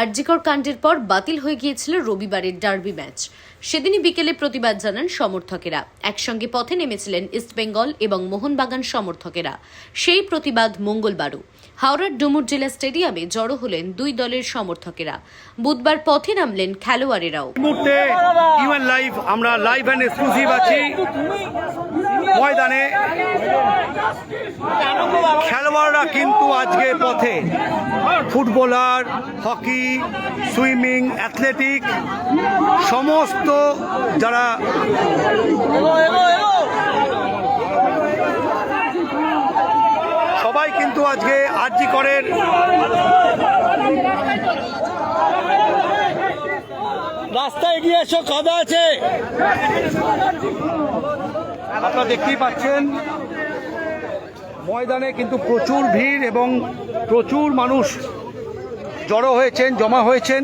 আরজিকর কাণ্ডের পর বাতিল হয়ে গিয়েছিল রবিবারের ডার্বি ম্যাচ। সেদিনই বিকেলে প্রতিবাদ জানান সমর্থকেরা। একসঙ্গে পথে নেমেছিলেন ইস্টবেঙ্গল এবং মোহনবাগান সমর্থকেরা। সেই প্রতিবাদ মঙ্গলবারও। হাওড়ার ডুমুর জেলা স্টেডিয়ামে জড়ো হলেন দুই দলের সমর্থকেরা। বুধবার পথে নামলেন খেলোয়াড়েরাও। লাইভ ময়দানে খেলোয়াড়রা কিন্তু আজকে পথে। ফুটবলার, হকি, সুইমিং, অ্যাথলেটিক, সমস্ত যারা সবাই কিন্তু আজকে আরজি করের রাস্তায় এগিয়ে এসো, কাদা আছে। আপনারা দেখতেই পাচ্ছেন, ময়দানে কিন্তু প্রচুর ভিড় এবং প্রচুর মানুষ জড়ো হয়েছেন, জমা হয়েছেন।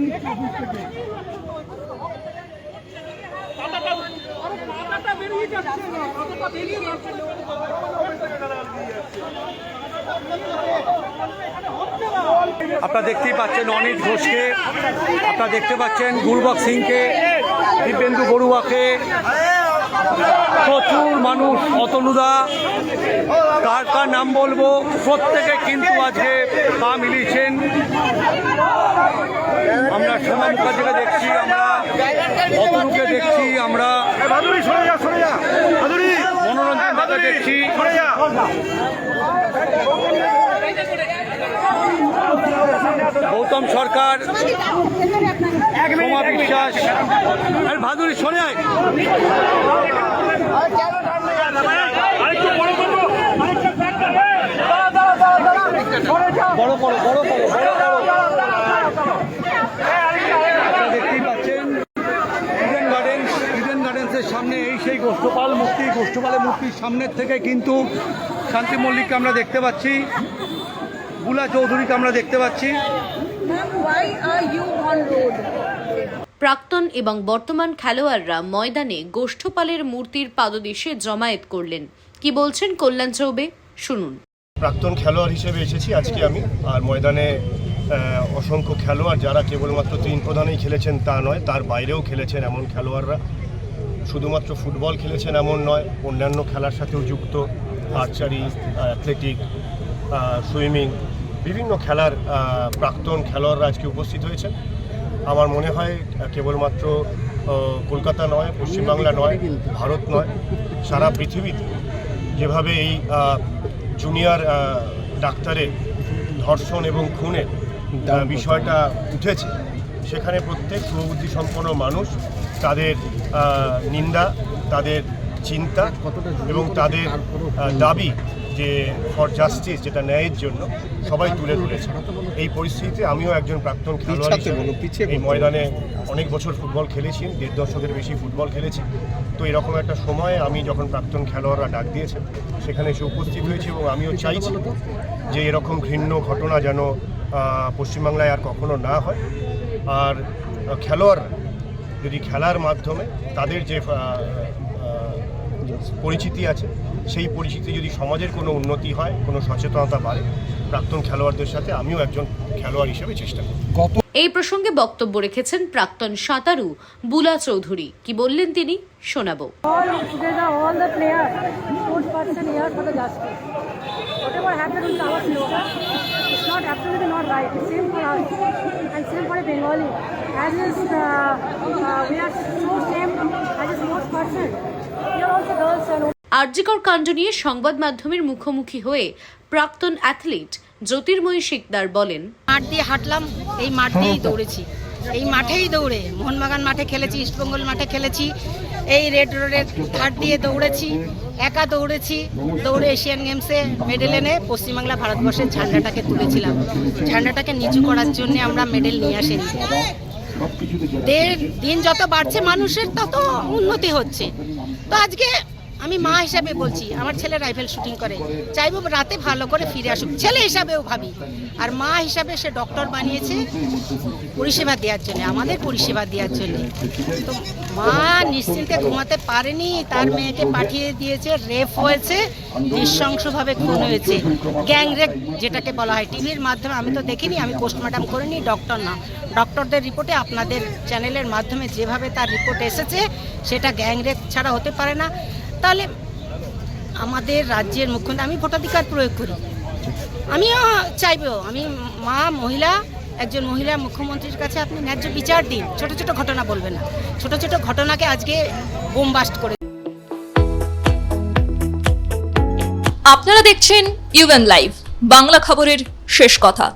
আপনারা দেখতেই পাচ্ছেন অনিত ঘোষকে, আপনারা দেখতে পাচ্ছেন গুরবক সিংকে, দিব্যেন্দু বড়ুয়াকে প্রচুর মানুষ অতনুদা। কার কার নাম বলব? প্রত্যেকে কিন্তু আজকে পা মিলিয়েছেন। আমরা সোমা মুখার্জিকে দেখছি, আমরা অতনুকে দেখছি, আমরা মনোরঞ্জন দেখছি। গৌতম সরকার সোমা বিশ্বাস। আরে ভাদুরী সরে আয়। বড় বড় বড় দেখতেই পাচ্ছেন ইডেন গার্ডেন্স ইডেন গার্ডেন্সের সামনে এই সেই গোষ্ঠপাল মূর্তি গোষ্ঠপালের মূর্তির সামনের থেকে কিন্তু শান্তি মল্লিককে আমরা দেখতে পাচ্ছি। বুলা চৌধুরীকে আমরা দেখতে পাচ্ছি? প্রাক্তন এবং বর্তমান খেলোয়াড়রা ময়দানে গোষ্ঠপালের মূর্তির পাদদেশে জমায়েত করলেন। কি বলছেন কল্যাণ চৌবে? শুনুন। প্রাক্তন খেলোয়াড় হিসেবে এসেছি আজকে আমি। আর ময়দানে অসংখ্য খেলোয়াড় যারা কেবলমাত্র তিন প্রধানেই খেলেছেন তা নয় তার বাইরেও খেলেছেন এমন খেলোয়াড়রা। শুধুমাত্র ফুটবল খেলেছেন এমন নয় অন্যান্য খেলার সাথেও যুক্ত। আর্চারি অ্যাথলেটিক সুইমিং বিভিন্ন খেলার প্রাক্তন খেলোয়াড়রা আজকে উপস্থিত হয়েছেন। আমার মনে হয় কেবলমাত্র কলকাতা নয় পশ্চিমবাংলা নয় ভারত নয় সারা পৃথিবীতে যেভাবে এই জুনিয়র আহ, ডাক্তারের ধর্ষণ এবং খুনের বিষয়টা উঠেছে সেখানে প্রত্যেক প্রবুদ্ধি সম্পন্ন মানুষ তাদের নিন্দা তাদের চিন্তা এবং তাদের দাবি যে ফর জাস্টিস যেটা ন্যায়ের জন্য সবাই তুলে ধরেছে। এই পরিস্থিতিতে আমিও একজন প্রাক্তন খেলোয়াড় এই ময়দানে অনেক বছর ফুটবল খেলেছি দেড় দশকের বেশি ফুটবল খেলেছি। তো এরকম একটা সময়ে আমি যখন প্রাক্তন খেলোয়াড়রা ডাক দিয়েছেন সেখানে এসে উপস্থিত হয়েছি এবং আমিও চাইছি যে এরকম ঘৃণ্য ঘটনা যেন পশ্চিমবাংলায় আর কখনো না হয়। আর আহ, খেলোয়াড়রা যদি খেলার মাধ্যমে তাদের যে পরিচিতি আছে। সেই পরিচিতি যদি সমাজের কোনো উন্নতি হয় কোনো সচেতনতা বাড়ে প্রাক্তন খেলোয়াড়দের সাথে আমিও একজন খেলোয়াড় হিসেবে চেষ্টা করব এই প্রসঙ্গে বক্তব্য রেখেছেন প্রাক্তন সাঁতারু বুলা চৌধুরী। কি বললেন তিনি? শোনাব। Bengali, as is uh, uh, we. RG Kar কাণ্ড নিয়ে সংবাদ মাধ্যমের মুখোমুখি হয়ে প্রাক্তন অ্যাথলিট জ্যোতির্ময়ী শিকদার বলেন, মাঠ দিয়ে হাঁটলাম, এই মাঠ দিয়েই দৌড়েছি। এই মাঠেই দৌড়ে, মোহনবাগান মাঠে খেলেছি ইস্টবেঙ্গল মাঠে খেলেছি, এই রেড রোডের ঘাট দিয়ে দৌড়েছি, একা দৌড়েছি, দৌড়ে এশিয়ান গেমসে মেডেল এনে পশ্চিমবাংলা ভারতবর্ষের ঝান্ডাটাকে তুলেছিলাম। ঝান্ডাটাকে নিচু করার জন্য আমরা মেডেল নিয়ে আসিনি। দিন যত বাড়ছে মানুষের তত উন্নতি হচ্ছে। তো আজকে আমি মা হিসাবে বলছি, আমার ছেলে রাইফেল শুটিং করে। চাইব রাতে ভালো করে ফিরে আসুক। ছেলে হিসাবেও ভাবি। আর মা হিসাবে সে ডক্টর বানিয়েছে পরিষেবা দেওয়ার জন্য, আমাদের পরিষেবা দেওয়ার জন্য। তো মা নিশ্চিন্তে ঘুমাতে পারেনি, তার মেয়েকে পাঠিয়ে দিয়েছে, রেপ হয়েছে, নৃশংসভাবে খুন হয়েছে। গ্যাং রেপ যেটাকে বলা হয়, টিভির মাধ্যমে আমি তো দেখিনি, আমি পোস্টমর্টম করিনি ডক্টর না। ডক্টরদের রিপোর্টে আপনাদের চ্যানেলের মাধ্যমে যেভাবে তার রিপোর্ট এসেছে, সেটা গ্যাংরেপ ছাড়া হতে পারে না। তাহলে আমাদের রাজ্যের মুখ্যমন্ত্রী, আমি ভোটাধিকার প্রয়োগ করি। আমিও চাইব, আমি মা, মহিলা, একজন মহিলা মুখ্যমন্ত্রীর কাছে আপনি ন্যায্য বিচার দিন। ছোট ছোট ঘটনা বলবেন না। ছোট ছোট ঘটনাকে আজকে বোমবাস্ট করে। আপনারা দেখছেন ইউএন লাইভ বাংলা খবরের শেষ কথা।